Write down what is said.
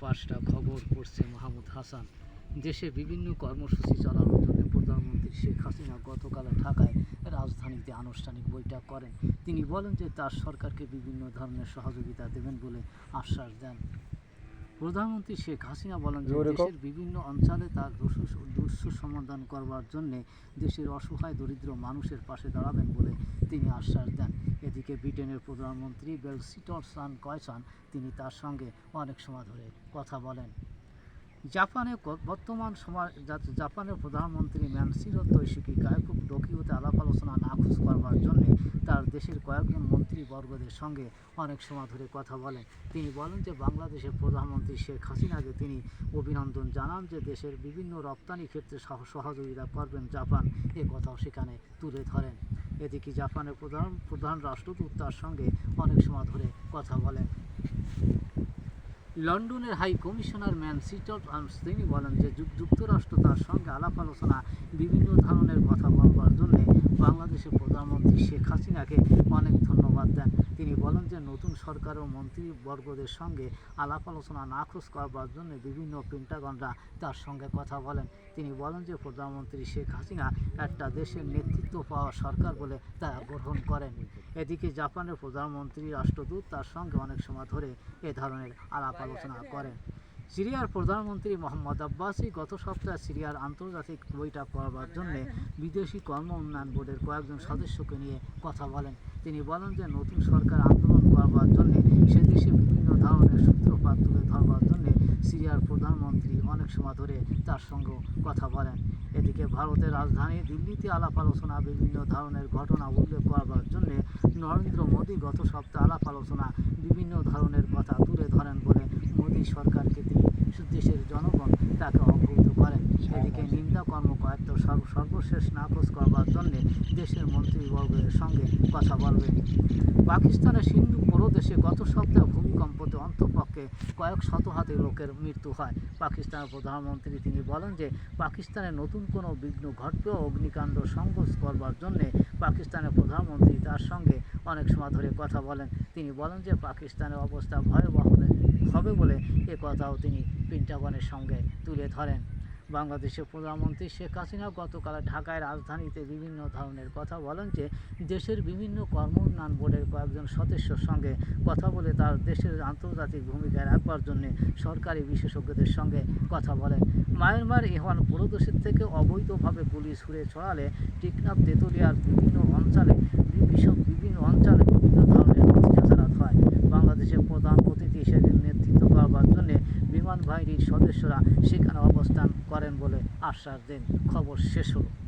পাঁচটা খবর পড়ছে মাহমুদ হাসান। দেশে বিভিন্ন কর্মসূচি চালানোর জন্য প্রধানমন্ত্রী শেখ হাসিনা গতকাল ঢাকায় রাজধানীতে আনুষ্ঠানিক বৈঠক করেন। তিনি বলেন যে তার সরকারকে বিভিন্ন ধরনের সহযোগিতা দেবেন বলে আশ্বাস দেন। প্রধানমন্ত্রী শেখ হাসিনা বলেন যে দেশের বিভিন্ন অঞ্চলে তার দুঃস্থ সমাধান করবার জন্য দেশের অসহায় দরিদ্র মানুষের পাশে দাঁড়াবেন বলে তিনি আশ্বাস দেন। এদিকে ব্রিটেনের প্রধানমন্ত্রী বেলসিটর সান কয়সান তিনি তার সঙ্গে অনেক সময় ধরে কথা বলেন। জাপানে বর্তমান সময় জাপানের প্রধানমন্ত্রী ম্যানসিরো তৈশিকি গায়কুক টোকিওতে আলাপ আলোচনা নাখোশ করবার জন্য তার দেশের কয়েকজন মন্ত্রীবর্গদের সঙ্গে অনেক সময় ধরে কথা বলেন। তিনি বলেন যে, বাংলাদেশের প্রধানমন্ত্রী শেখ হাসিনাকে তিনি অভিনন্দন জানান যে, দেশের বিভিন্ন রপ্তানি ক্ষেত্রে সহ- সহযোগিতা করবেন জাপান। এ কথাও সেখানে তুলে ধরেন। এদিকে জাপানের প্রধান প্রধান রাষ্ট্রদূত তার সঙ্গে অনেক সময় ধরে কথা বলেন। লন্ডনের হাই কমিশনার ম্যান সিটল তিনি বলেন যে যুক- যুক্তরাষ্ট্র তার সঙ্গে আলাপ আলোচনা, বিভিন্ন ধরনের কথা বলবার জন্য বাংলাদেশের প্রধানমন্ত্রী শেখ হাসিনাকে অনেক ধন্যবাদ নতুন সরকার ও মন্ত্রীবর্গদের সঙ্গে আলাপ আলোচনা নাকচ করবার জন্য বিভিন্ন পেন্টাগনরা তার সঙ্গে কথা বলেন। তিনি বলেন যে, প্রধানমন্ত্রী শেখ হাসিনা একটা দেশের নেতৃত্ব পাওয়া সরকার বলে তারা গ্রহণ করেন। এদিকে জাপানের প্রধানমন্ত্রী রাষ্ট্রদূত তার সঙ্গে অনেক সময় ধরে এ ধরনের আলাপ আলোচনা করেন। সিরিয়ার প্রধানমন্ত্রী মোহাম্মদ আব্বাসি গত সপ্তাহে সিরিয়ার আন্তর্জাতিক বৈঠক করবার জন্য বিদেশি কর্ম উন্নয়ন বোর্ডের কয়েকজন সদস্যকে নিয়ে কথা বলেন। তিনি বলেন যে, নতুন সরকার আন্দোলন করবার জন্য সে দেশে বিভিন্ন ধরনের সূত্রপাত তুলে ধরবার জন্য সিরিয়ার প্রধানমন্ত্রী অনেক সময় ধরে তার সঙ্গে কথা বলেন। এদিকে ভারতের রাজধানী দিল্লিতে আলাপ আলোচনা, বিভিন্ন ধরনের ঘটনা উল্লেখ করবার জন্য নরেন্দ্র মোদী গত সপ্তাহে আলাপ আলোচনা, বিভিন্ন ধরনের কথা তুলে ধরেন বলে মোদী সরকারকে তিনি দেশের জনগণ তাকে অবহিত করেন। সর্বশেষ নাকচ করবার জন্য দেশের মন্ত্রীবর্গের সঙ্গে কথা বলবেন পাকিস্তানের সিন্ধু প্রদেশে গত সপ্তাহে ভূমিকম্পতে অন্তপক্ষে কয়েক শত হাতে লোকের মৃত্যু হয়। পাকিস্তানের প্রধানমন্ত্রী তিনি বলেন যে, পাকিস্তানে নতুন কোনো বিঘ্ন ঘটবে অগ্নিকাণ্ড সংঘর্ষ করবার জন্যে পাকিস্তানের প্রধানমন্ত্রী তার সঙ্গে অনেক সময় ধরে কথা বলেন। তিনি বলেন যে, পাকিস্তানের অবস্থা ভয়াবহ হবে বলে এ কথাও তিনি পেন্টাগনের সঙ্গে তুলে ধরেন। বাংলাদেশের প্রধানমন্ত্রী শেখ হাসিনা গতকাল ঢাকায় রাজধানীতে বিভিন্ন ধরনের কথা বলেন যে দেশের বিভিন্ন কর্ম উন্নয়ন বোর্ডের কয়েকজন সদস্যর সঙ্গে কথা বলে তার দেশের আন্তর্জাতিক ভূমিকায় রাখবার জন্য সরকারি বিশেষজ্ঞদের সঙ্গে কথা বলেন। মায়ানমার ইহান প্রদেশের থেকে অবৈধভাবে গুলি ছুড়ে ছড়ালে টিকনাফ, তেতুলিয়ার বিভিন্ন অঞ্চলে বিভিন্ন অঞ্চলে বিভিন্ন ধরনের অত্যাচারাত হয়। বাংলাদেশের প্রধান অতিথি হিসেবে নেতৃত্ব করবার জন্য বিমান বাহিনীর সদস্যরা সেখানে অবস্থান করেন বলে আশ্বাস দেন। খবর শেষ হলো।